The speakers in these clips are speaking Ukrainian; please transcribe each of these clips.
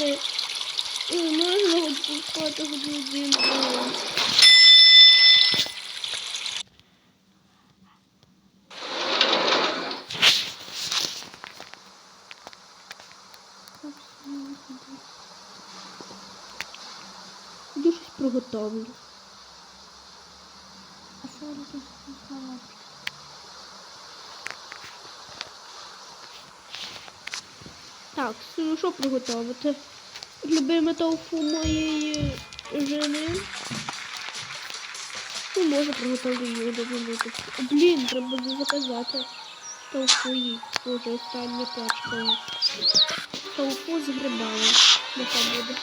О, блін, знову ти. Ой, Можна відпускати один. Іду щось приготовлю. А що я тут сказала? Так, ну що приготувати? Любиме тофу моєї жени. Ну, може приготовлю її до тофу. Блін, треба заказати тофу їй. Боже, остання пачка. Тофу з грибами. Нехай буде.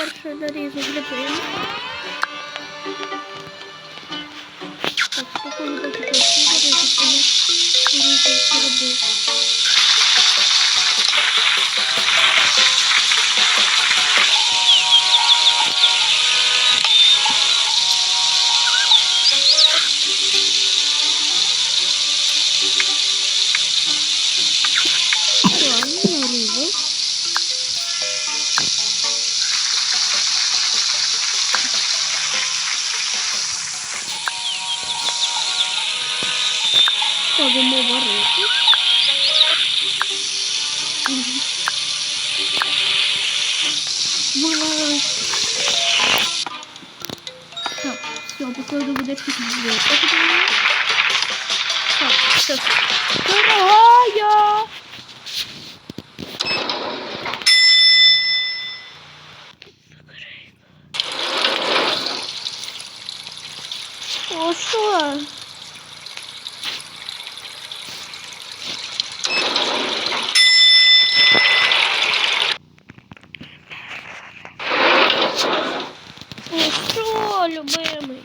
Так, спершу нарізу грибами. Так, спокійно поки тофу нарізати, нарізати Ставимо варити. Так, все, покладу водички в Так, все. Дорогая! О, що? О, що, любимий?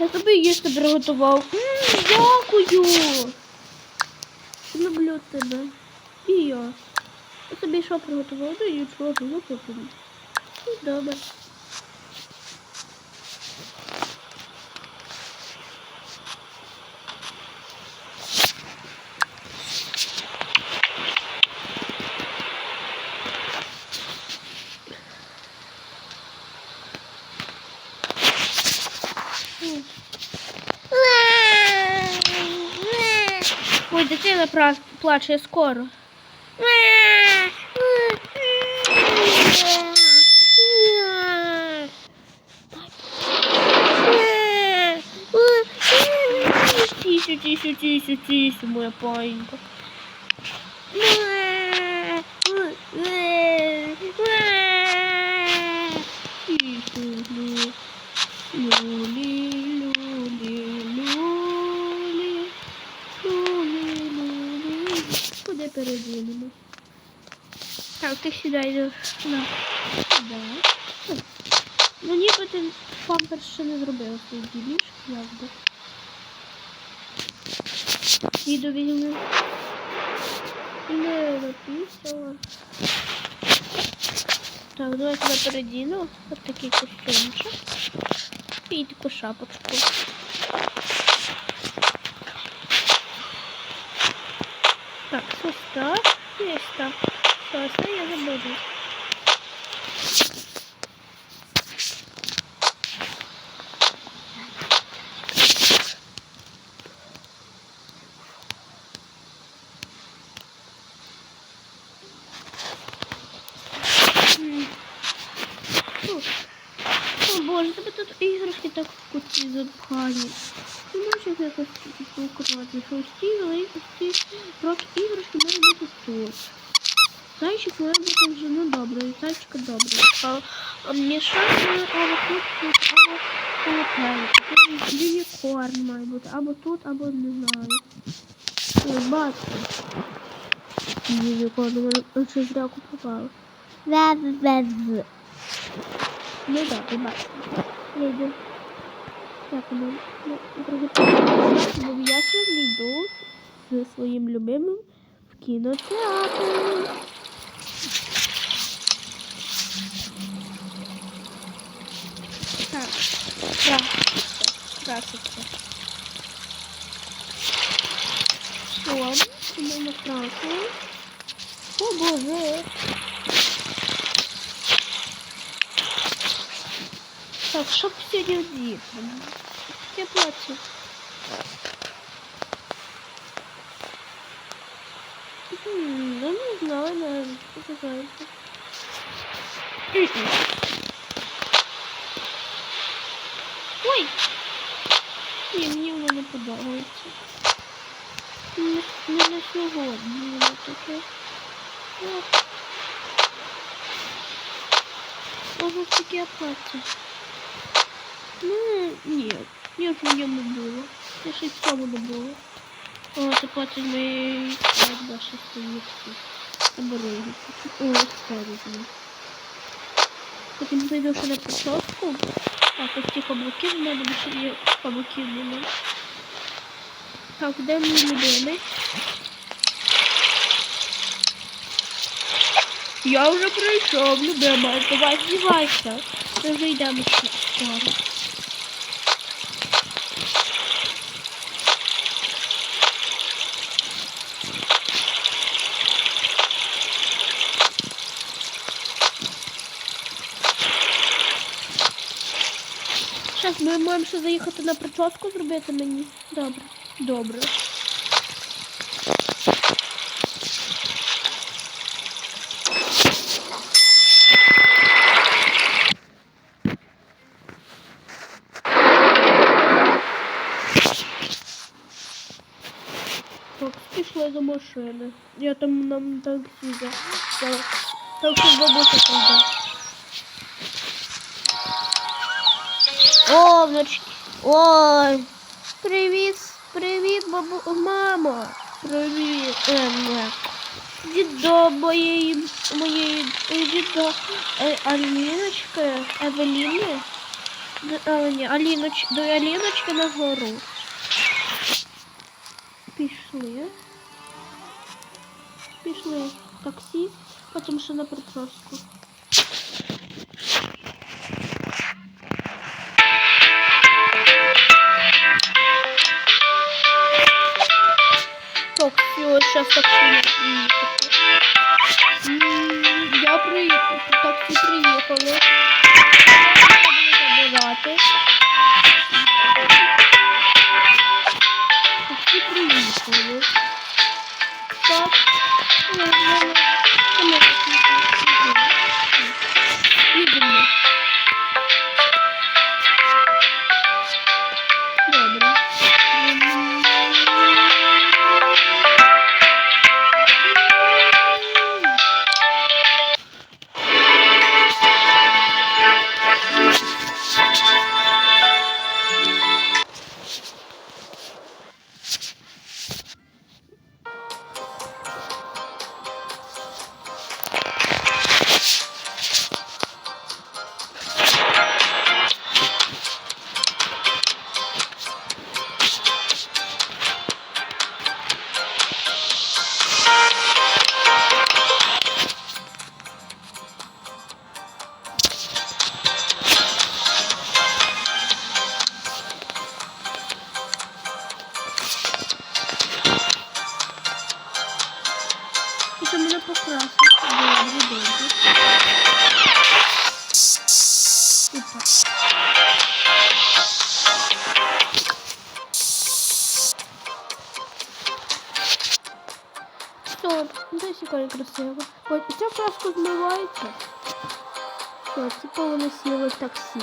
Я тобі їсти приготував. М, Дякую. Люблю тебе. І я. Я тобі що приготував? Ну нічого, чого, потім. Ну, добре. Ой, дитина плаче скоро. Тише, тише, тише, тише, моя паинька. Куди передінемо? Так, ти сюди йдеш. На. Да. Ну ніби ти памперс ще не зробив свій діліш, якби. Їду візьму. Не написала. Так, давай сюди передіну. Ось такий костюмчик. І таку шапочку. Так, ось так. І ось так. Все, це я забуду. М. Фу. О боже, тебе тут іграшки так в куті запхані. Можеш якось що ось великі ці іграшки мають бути тут. Зайчик має бути вже ну добре, зайчика добре. А, мішати або тут, або колокольчик. Юнікорн має бути, або тут, або не знаю. Бачите. Юнікорн, мене ще зряку попало. Ве-ве-ве. Ну так, ти бачиш. Так, я сьогодні йду зі своїм любимим в кінотеатр. Так, так, краситься. Вон, ідемо красимо. О, боже. Так, що б сьогодні одіти? Я плачу. М, Ну, не знаю, наверное, показается. Ой! Ні, мені воно не подобається. Не, не на сьогодні воно таке. Ох. Може таке плаття. Ну, ні. Ні, в ньому було. Я ще й в цьому не було. О, це моєї свадьби, що стоїть тут. О, це візьму. Потім зайду ще на прическу. Так, ось ці каблуки в мене більше є каблуків нема. Так, де мій любимий? Я вже прийшов, любима. Давай, знімайся. Ми вже йдемо скоро. Зараз ми маємо ще заїхати на прическу зробити мені. Добре. Добре. Так, пішла до машини. Я там нам за. за- Так що бабуся прийде. О, внучки. Ой. Привіт, привіт, бабу, мамо. Привіт. Ем, дідо моєї, моєї, е, дідо е, Аліночки, Евеліни. Д- А, ні, Аліноч, до Аліночки на гору. Пішли. Пішли в таксі, потім ще на прическу. Сейчас такси не. Я приїхав, таксі приїхали. Десь яка красиво. Ось ця пляшка змивається. Ось, типу вони сіли в таксі.